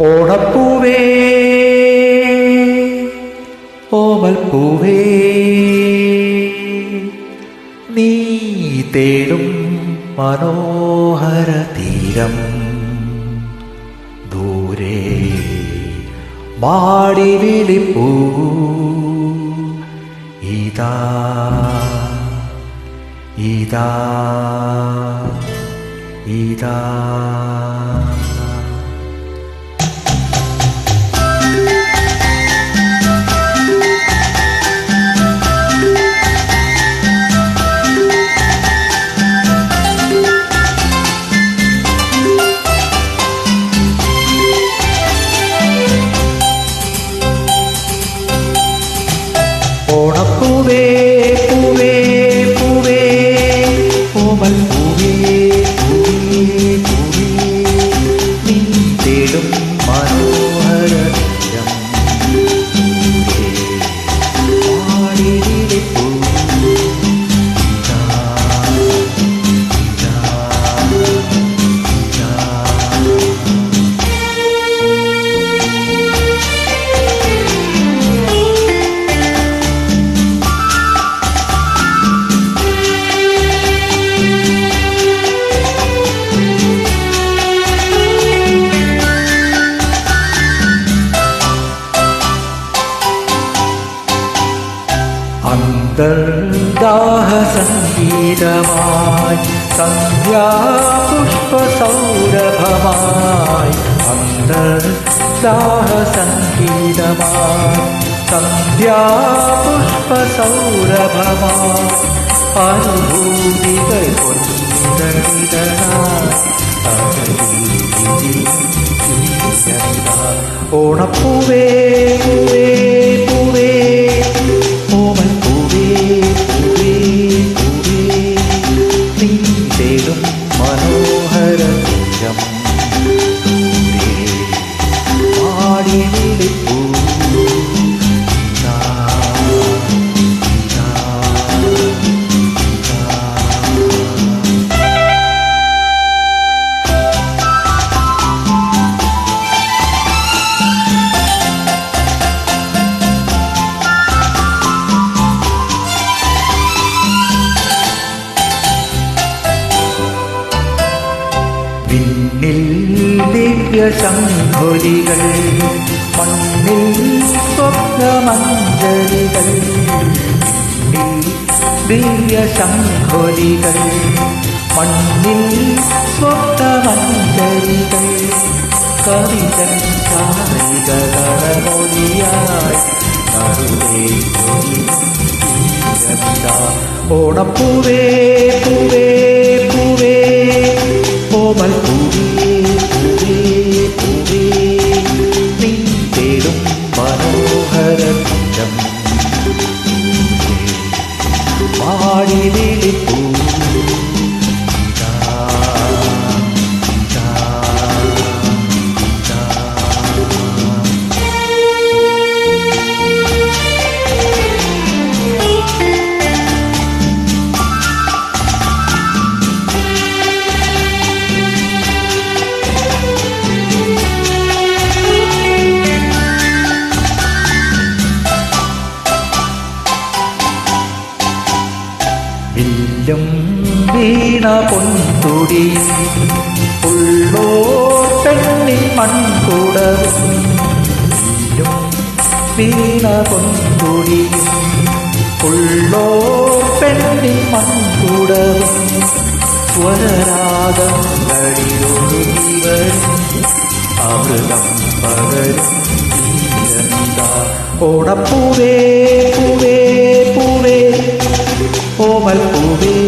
ഓണപ്പൂവേ. ഓമൽ പൂവേ നീ തേടും മനോഹര തീരം. ദൂരെ മാടി വിളിപ്പൂ ഇതാ ഇതാ ഇതാ. അന്തർദാഹ സംഗീതമായി സന്ധ്യാപുഷ്പസൗരഭമായി അന്തർദാഹസംഗീതമായി സന്ധ്യാപുഷ്പസൗരഭമായി അനുഭൂതികൾ ഓണപ്പൂവേ പൂവേ പൂവേ Thank you. ദിവ്യ ശംഭുരികൾ മണ്ണിൽ സ്വപ്നമഞ്ജലികൾ വിണ്ണിൽ ദിവ്യ ശംഭുരികൾ മണ്ണിൽ സ്വപ്നമഞ്ജലികൾ കവിതൻ ചാരികളമൊഴിയായി കരുതേ ഓണപ്പൂവേ പൂവേ പൂവേ വിളിപ്പൂ വില്ലും വീണ പൊൻതുടി ഉള്ളോ പെണ്ണിൻ മൺകുടവും വീണ പൊൻതുടി ഉള്ളോ പെണ്ണിൻ മൺകുടവും സ്വരരാഗങ്ങളിലൊഴുകി വരും അമൃതം പകരും. ഓണപ്പൂവേ പൂവേ പൂവേ ഓമൽ പൂവേ